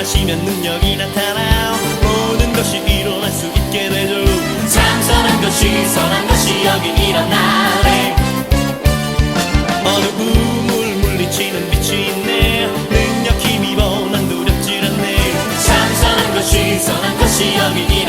마시면 능력이 나타나 모든 것이 일어날 수 있게 되죠. 참 선한 것이 선한 것이 여기 일어나네. 어두움을 물리치는 빛이 있네. 능력 힘입어 난 두렵지 않네. 참 선한 것이 선한 것이 여기 일어나네